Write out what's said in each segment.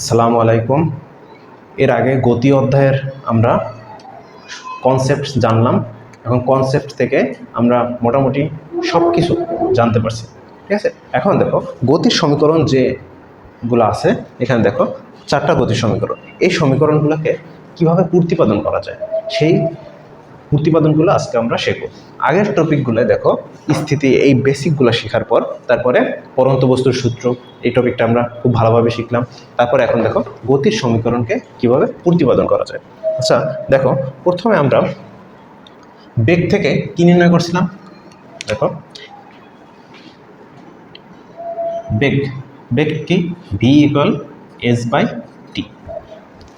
আসসালামু আলাইকুম। এর আগে গতি অধ্যায়ের আমরা কনসেপ্ট জানলাম। এখন কনসেপ্ট থেকে আমরা মোটামুটি সব কিছু জানতে পারছি। ঠিক আছে? এখন দেখো, গতির সমীকরণ যেগুলো আছে, এখানে দেখো, চারটা গতির সমীকরণ। এই সমীকরণগুলোকে কীভাবে প্রতিপাদন করা যায়? সেই প্রতিপাদনগুলো আজকে আমরা শিখব। আগের টপিকগুলো দেখো, স্থিতি, এই বেসিকগুলো শেখার পর, তারপরে পরন্ত বস্তুর সূত্র, এই টপিকটা আমরা খুব ভালোভাবে শিখলাম। তারপরে এখন দেখো, গতির সমীকরণকে কীভাবে প্রতিপাদন করা যায়। আচ্ছা দেখো, প্রথমে আমরা বেগ থেকে কি নির্ণয় করছিলাম? দেখো, বেগ বেগ কি? ভি ইকুয়াল এস বাই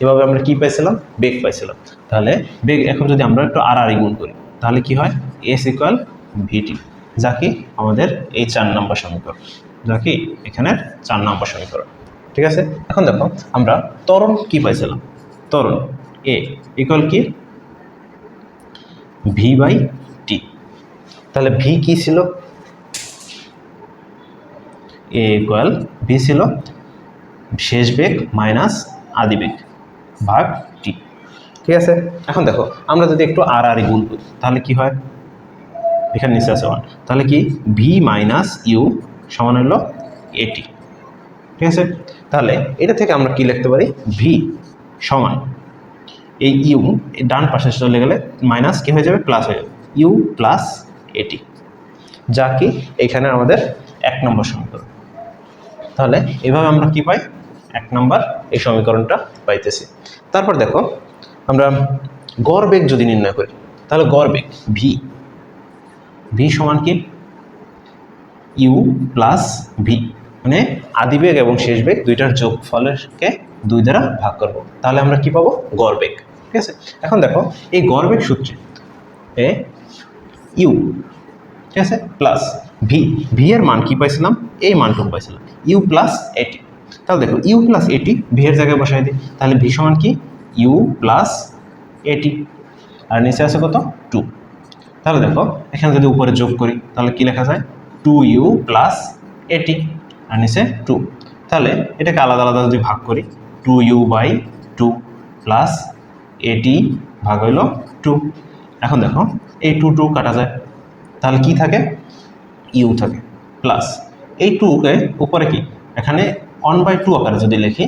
এভাবে আমরা কি পাইছিলাম? বেগ পাইছিলাম। তাহলে বেগ এখন যদি আমরা একটু আর আর গুণ করি, তাহলে কি হয়? এস ইকুয়াল ভিটি যা কি আমাদের এই চার নম্বর সমীকরণ। যা কি এখানের চার নম্বর সমীকরণ। ঠিক আছে? এখন দেখো, আমরা ত্বরণ কি পাইছিলাম? ত্বরণ এ ইকুয়াল কি? ভি বাই টি তাহলে ভি কি ছিল? এ ইকুয়াল ভি ছিল। শেষ বেগ মাইনাস আদি বেগ। ভাগ টি। ঠিক আছে? এখন দেখো, আমরা যদি একটু আর আর গুণ করি, তাহলে কি হয়? এখানে নিচে আছে ওয়ান তাহলে কি? ভি মাইনাস ইউ সমান হলো এটি ঠিক আছে? তাহলে এটা থেকে আমরা কি লিখতে পারি? ভি সমান। এই ইউ ডান পাশে চলে গেলে মাইনাস কি হয়ে যাবে? প্লাস হয়ে যাবে। ইউ প্লাস এটি যা কি? এখানে আমাদের এক নম্বর সমীকরণ। তাহলে এভাবে আমরা কি পাই? এক নম্বর এই সমীকরণটা পাইতেছি। তারপর দেখো, আমরা গড় বেগ যদি নির্ণয় করি, তাহলে গড় বেগ ভি ভি সমান কি? ইউ প্লাস ভি মানে আদি বেগ এবং শেষ বেগ দুইটার যোগফলকে দুই দ্বারা ভাগ করব। তাহলে আমরা কি পাবো? গড় বেগ। ঠিক আছে? এখন দেখো, এই গড় বেগ সূত্রে এ ইউ ঠিক আছে? প্লাস ভি ভি এর মান কি পাইছিলাম? এই মানটুকু পাইছিলাম। ইউ প্লাস এটি তাহলে দেখো ইউ প্লাস এটি ভি এর জায়গায় বসাই দিই। তাহলে ভি সমান কি? ইউ প্লাস এটি আর নিচে আছে কত? টু তাহলে দেখো, এখানে যদি উপরে যোগ করি, তাহলে কি লেখা যায়? টু ইউ প্লাস এটি আর নিচে টু তাহলে এটাকে আলাদা আলাদা যদি ভাগ করি two u by two plus a t ভাগ হইল টু এখন দেখো, এই টু টু কাটা যায়। তাহলে কি থাকে? ইউ থাকে। প্লাস এই টুকে উপরে কি? এখানে ওয়ান বাই টু আকারে যদি লিখি,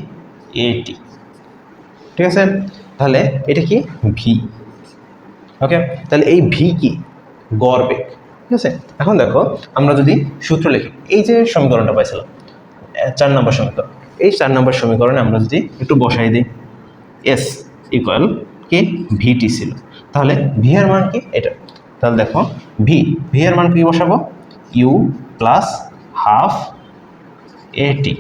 এটি। ঠিক আছে? তাহলে এটা কি? ভি ওকে তাহলে এই ভি কি? গড় বেগ ঠিক আছে? এখন দেখো, আমরা যদি সূত্র লিখি, এই যে সমীকরণটা পাইছিলাম চার নম্বর সমীকরণ, এই চার নম্বর সমীকরণে আমরা যদি একটু বসাই দিই এস ইকুয়াল কি? ভিটি ছিল। তাহলে ভি এর মান কি? এটা। তাহলে দেখো ভি ভি এর মান কি বসাবো? ইউ প্লাস হাফ এটি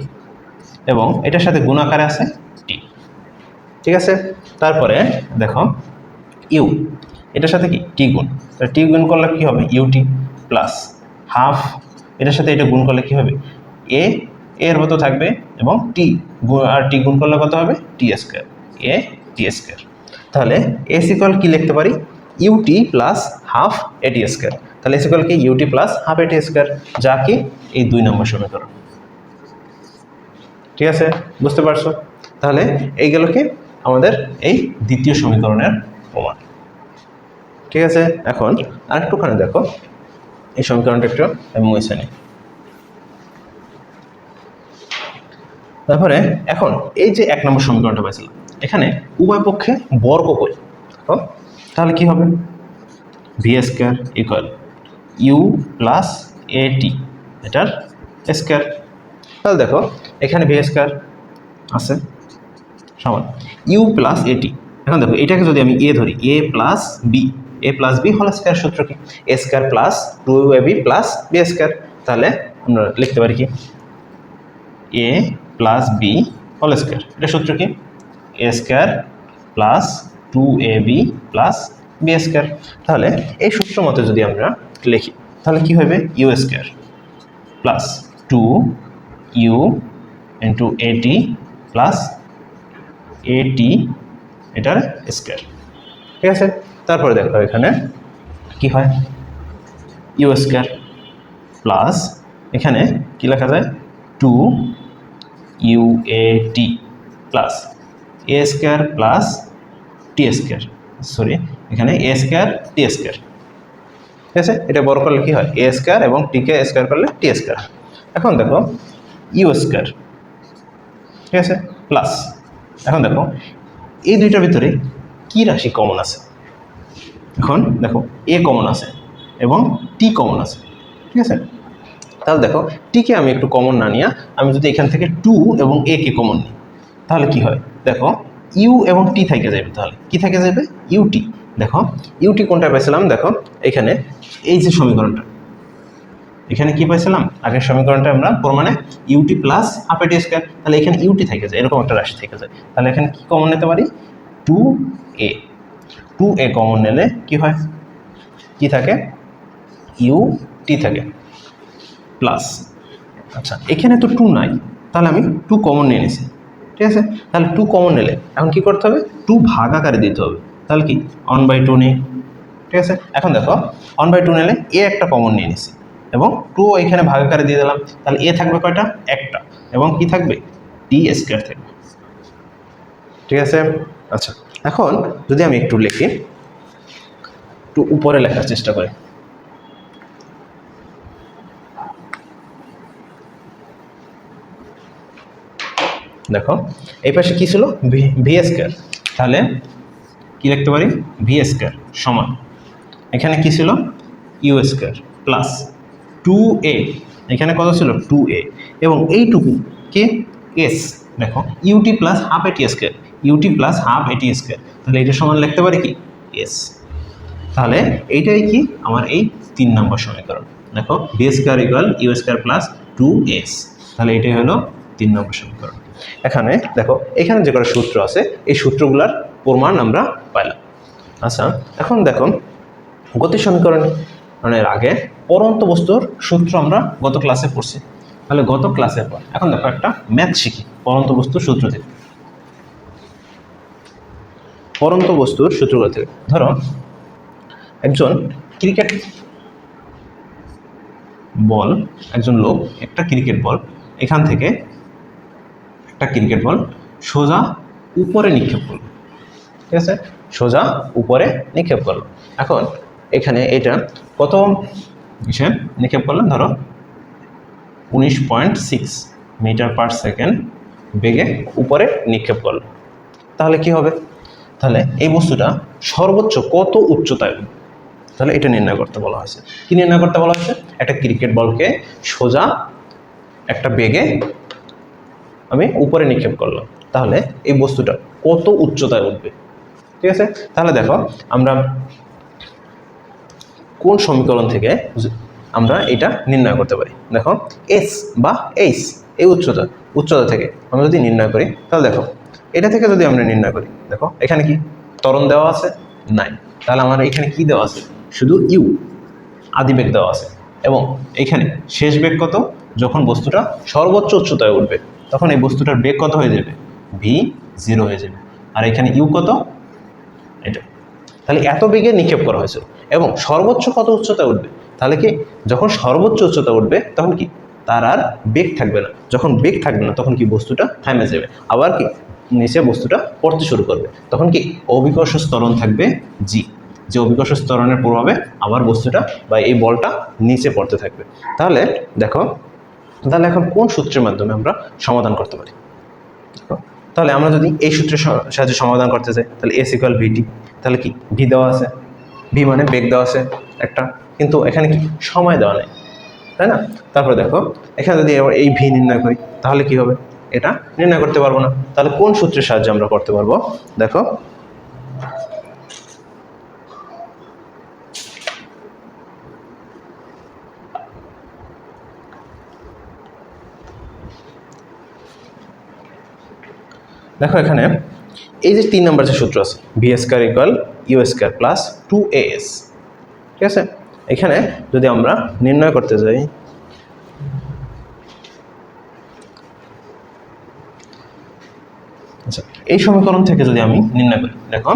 এবং এটার সাথে গুণাকারে আছে টি ঠিক আছে? তারপরে দেখো ইউ এটার সাথে কি? টি গুণ। টি গুণ করলে কি হবে? ইউটি প্লাস হাফ এটার সাথে এটা গুণ করলে কি হবে? এ এর মতো থাকবে এবং টি আর টি গুণ করলে কত হবে? T square a t square তাহলে এস ইকুয়াল কি লিখতে পারি? U t plus half a t square তাহলে এস ইকুয়াল কি? U t plus half a t square যা কি? এই দুই নম্বর সমীকরণ। ঠিক আছে? বুঝতে পারছ? তাহলে এই এইগুলো কি? আমাদের এই দ্বিতীয় সমীকরণের প্রমাণ। ঠিক আছে? এখন আরেকটুখানি দেখো। এই সমীকরণটা একটু আমি মুছে নিই। তারপরে এখন এই যে এক নম্বর সমীকরণটা পাইছিলাম, এখানে উভয় পক্ষে বর্গ দেখো তাহলে কি হবে? V square equal u plus a t এটার স্কোয়ার তাহলে দেখো, এখানে ভি স্কোয়ার আছে, সমান ইউ প্লাস এটি এখন দেখো, এটাকে যদি আমি এ ধরি a plus b a plus b হল স্কোয়ার সূত্র কি? A square plus two a b plus b square তাহলে আমরা লিখতে পারি কি? এ প্লাস বি হল স্কোয়ার এটা সূত্র কি? A square plus two a b plus b square তাহলে এই সূত্র মতে যদি আমরা লিখি, তাহলে কি হবে? U square plus two u into a t plus a t এটার স্কোয়ার ঠিক আছে? তারপরে দেখো এখানে কি হয়? ইউ স্কোয়ার প্লাস এখানে কি লেখা যায়? Two u a t plus a square plus t square sorry এখানে এ স্কোয়ার টি স্কোয়ার ঠিক আছে? এটা বড় করলে কী হয়? এ স্কোয়ার এবং টিকে স্কোয়ার করলে টি স্কোয়ার এখন দেখো ইউ স্কোয়ার। ঠিক আছে? প্লাস, এখন দেখো, এই দুইটার ভিতরে কি রাশি কমন আছে? এখন দেখো, এ কমন আছে এবং টি কমন আছে। ঠিক আছে? তাহলে দেখো টিকে আমি একটু কমন না নিয়ে, আমি যদি এখান থেকে টু এবং এ কে কমন নিই, তাহলে কি হয়? দেখো, ইউ এবং টি থেকে যাবে তাহলে। কি থেকে যাবে ইউটি দেখো ইউটি কোনটা পেয়েছিলাম দেখো, এখানে, এই যে সমীকরণটা। এখানে কি পাইছিলাম? আগের সমীকরণটা আমরা প্রমাণে u t plus half a t square তাহলে এখানে ইউটি থেকে যায়, এরকম একটা রাশি থেকে যায়। তাহলে এখানে কি কমন নিতে পারি? Two a two a common নিলে কি হয়? কি থাকে? ইউ টি থাকে। প্লাস আচ্ছা এখানে তো টু নাই, তাহলে আমি টু কমন নিয়ে নিছি। ঠিক আছে? তাহলে টু কমন নিলে, এখন কি করতে হবে? টু ভাগ আকারে দিতে হবে। তাহলে কি? ওয়ান বাই টু নেই। ঠিক আছে? এখন দেখো ওয়ান বাই টু নিলে এ একটা কমন নিয়ে নিছি। এবং টু এখানে ভাগ আকারে দিয়ে দিলাম। তাহলে এ থাকবে কয়টা? একটা। এবং কি থাকবে? টি স্কোয়ার থাকবে। ঠিক আছে? আচ্ছা এখন যদি আমি একটু লিখি, একটু উপরে লেখার চেষ্টা করি। দেখো, এই পাশে কী ছিল? ভি স্কোয়ার তাহলে কি লিখতে পারি? ভি স্কোয়ার সমান। এখানে কি ছিল? U square plus two a এখানে কত ছিল? টু এ এবং এইটুকু কে? এস দেখো u t plus half a t square u t plus half a t square তাহলে এটা সমান লিখতে পারি কি? এস তাহলে এইটাই কি? আমার এই তিন নম্বর সমীকরণ। দেখো b square equal u square plus two s তাহলে এটাই হলো তিন নম্বর সমীকরণ। এখানে দেখো, এখানে যে কটা সূত্র আছে, এই সূত্রগুলোর প্রমাণ আমরা পাইলাম। আচ্ছা এখন দেখো গতি সমীকরণের আগে পরন্ত বস্তুর সূত্র আমরা গত ক্লাসে পড়ছি। তাহলে গত ক্লাসের পর। এখন দেখো একটা ম্যাথ শিখি, পরন্ত বস্তুর সূত্র থেকে। পরন্ত বস্তুর সূত্রগুলো থেকে। ধরো, একজন ক্রিকেট বল একজন লোক একটা ক্রিকেট বল এখান থেকে একটা ক্রিকেট বল সোজা উপরে নিক্ষেপ করল। ঠিক আছে? সোজা উপরে নিক্ষেপ করল। এখন এখানে এটা। কত ইসে নিক্ষেপ করলাম ধরো, উনিশ point six metre per second বেগে উপরে নিক্ষেপ করল। তাহলে কি হবে? তাহলে এই বস্তুটা সর্বোচ্চ কত উচ্চতায়? তাহলে এটা নির্ণয় করতে বলা হয়েছে। কি নির্ণয় করতে বলা হয়েছে? একটা ক্রিকেট বলকে সোজা একটা বেগে আমি উপরে নিক্ষেপ করলাম। তাহলে এই বস্তুটা কত উচ্চতায় উঠবে? ঠিক আছে? তাহলে দেখো, আমরা কোন সমীকরণ থেকে আমরা এটা নির্ণয় করতে পারি? দেখো এস বা এইচ এই উচ্চতা উচ্চতা থেকে আমরা যদি নির্ণয় করি, তাহলে দেখো, এটা থেকে যদি আমরা নির্ণয় করি, দেখো, এখানে কি ত্বরণ দেওয়া আছে? নাই। তাহলে আমার এখানে কি দেওয়া আছে? শুধু ইউ আদি বেগ দেওয়া আছে। এবং এখানে শেষ বেগ কত? যখন বস্তুটা সর্বোচ্চ উচ্চতায় উঠবে, তখন এই বস্তুটার বেগ কত হয়ে যাবে? ভি জিরো হয়ে যাবে। আর এখানে ইউ কত? এটা। তাহলে এত বেগে নিক্ষেপ করা হয়েছে। এবং সর্বোচ্চ কত উচ্চতা উঠবে? তাহলে কি যখন সর্বোচ্চ উচ্চতা উঠবে তখন কি তার আর বেগ থাকবে না। যখন বেগ থাকবে না তখন কি বস্তুটা থেমে যাবে। আবার কি নিচে বস্তুটা পড়তে শুরু করবে। তখন কি অভিকর্ষ স্তরণ থাকবে জি যে অভিকর্ষ স্তরণের প্রভাবে আবার বস্তুটা বা এই বলটা নিচে পড়তে থাকবে। তাহলে দেখো তাহলে এখন কোন সূত্রের মাধ্যমে আমরা সমাধান করতে পারি? দেখো, তাহলে আমরা যদি এই সূত্রের সাহায্যে সমাধান করতে চাই, তাহলে এস ইকুয়াল ভিটি তাহলে কি? ভি দেওয়া আছে। ভি মানে বেগ দেওয়া আছে একটা। কিন্তু এখানে কি? সময় দেওয়া নেই। তাই না? তারপরে দেখো, এখানে যদি আবার এই ভি নির্ণয় করি, তাহলে কি হবে? এটা নির্ণয় করতে পারব না। তাহলে কোন সূত্রের সাহায্যে আমরা করতে পারব? দেখো দেখো এখানে, এই যে তিন নম্বর যে সূত্র আছে v square equal u square plus two a s ঠিক আছে? এখানে যদি আমরা নির্ণয় করতে যাই আচ্ছা এই সমীকরণ থেকে যদি আমি নির্ণয় করি, দেখো,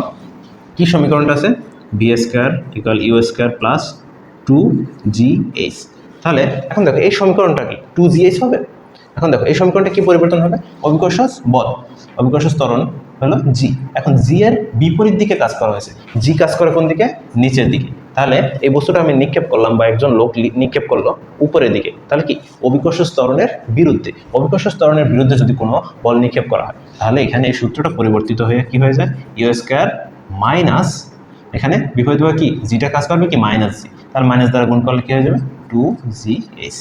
কি সমীকরণটা আছে? B square equal u square plus two g h তাহলে এখন দেখো, এই সমীকরণটা কি টু জি এইচ হবে? এখন দেখো, এই সমীকরণটা কি পরিবর্তন হবে? অভিকর্ষ বল। অভিকর্ষ ত্বরণ হলো জি এখন জি এর বিপরীত দিকে কাজ করা হয়েছে। জি কাজ করে কোন দিকে? নিচের দিকে। তাহলে এই বস্তুটা আমি নিক্ষেপ করলাম বা একজন লোক নিক্ষেপ করল উপরের দিকে। তাহলে কি? অভিকর্ষ স্তরণের বিরুদ্ধে। অভিকর্ষ স্তরণের বিরুদ্ধে যদি কোনো বল নিক্ষেপ করা হয়, তাহলে এখানে এই সূত্রটা পরিবর্তিত হয়ে কি হয়ে যায়? ইউ স্কোয়ার মাইনাস এখানে বিপরীতভাবে কি? জিটা কাজ করবে কি? মাইনাস জি তার মাইনাস দ্বারা গুণ করলে কি হয়ে যাবে? টু জি এইচ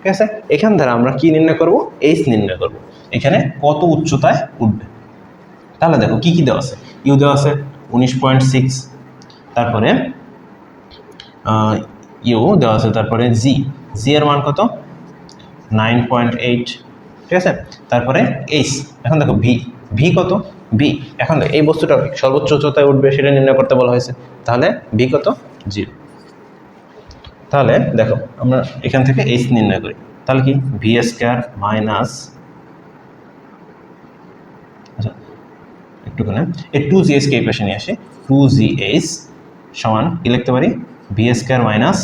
ঠিক আছে? এখান দ্বারা আমরা কি নির্ণয় করব? এইচ নির্ণয় করব। এখানে কত উচ্চতায় উঠবে? তাহলে দেখো, কি কি দেওয়া আছে? ইউ দেওয়া আছে উনিশ পয়েন্ট সিক্স। তারপরে ইউ দেওয়া আছে, তারপরে জি জি এর মান কত? Nine point eight. ঠিক আছে? তারপরে এইচ এখন দেখো ভি ভি কত? ভি এখন এই বস্তুটা সর্বোচ্চ উচ্চতায় উঠবে, সেটা নির্ণয় করতে বলা হয়েছে। তাহলে ভি কত? জিরো তাহলে দেখো, আমরা এখান থেকে এইচ নির্ণয় করি। তাহলে কি? ভি স্কোয়ার মাইনাস আচ্ছা একটুখানি। এই টু জি এসকে এই পাশে নিয়ে আসি। টু জি এইচ সমান কি লিখতে পারি? V square minus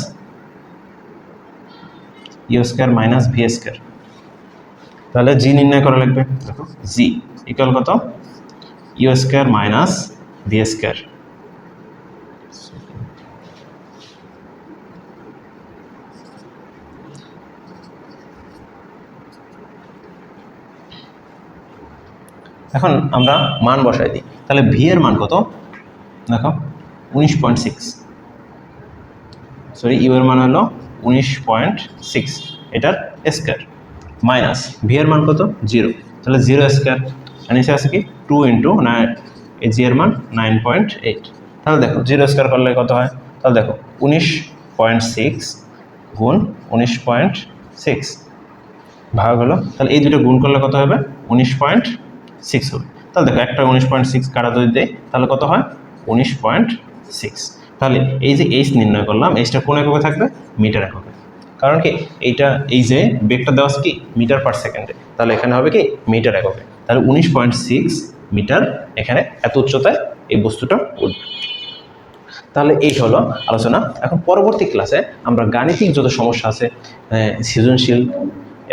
u square minus v square তাহলে জি নির্ণয় করা লাগবে। দেখো জি ইকুয়াল কত? U square minus v square এখন আমরা মান বসাই দিই। তাহলে ভি এর মান কত? দেখো, উনিশ পয়েন্ট সিক্স সরি ইউ এর মান হলো উনিশ পয়েন্ট সিক্স এটার স্কোয়ার মাইনাস ভি এর মান কত? জিরো তাহলে জিরো স্কোয়ার নিচে আছে কি? টু ইন্টু নাইন এই জি এর মান নাইন পয়েন্ট এইট তাহলে দেখো জিরো স্কোয়ার করলে কত হয়? তাহলে দেখো, উনিশ পয়েন্ট সিক্স গুণ উনিশ পয়েন্ট সিক্স ভাগ হলো, তাহলে এই দুটো গুণ করলে কত হবে? উনিশ পয়েন্ট সিক্স হবে। তাহলে দেখো একটা উনিশ পয়েন্ট সিক্স কাটা যদি দেয় তাহলে কত হয়? উনিশ পয়েন্ট সিক্স তাহলে এই যে এইচ নির্ণয় করলাম এইচটা কোন এককে থাকবে? মিটার এককে। কারণ কি? এইটা, এই যে বেগটা দেওয়া কি? মিটার পার সেকেন্ডে তাহলে এখানে হবে কি? মিটার এককে। তাহলে উনিশ পয়েন্ট সিক্স মিটার এখানে এত উচ্চতায় এই বস্তুটা উঠবে। তাহলে এই হলো আলোচনা। এখন পরবর্তী ক্লাসে আমরা গাণিতিক যত সমস্যা আছে সৃজনশীল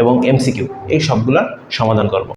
এবং এমসিকিউ এই সবগুলোর সমাধান করব।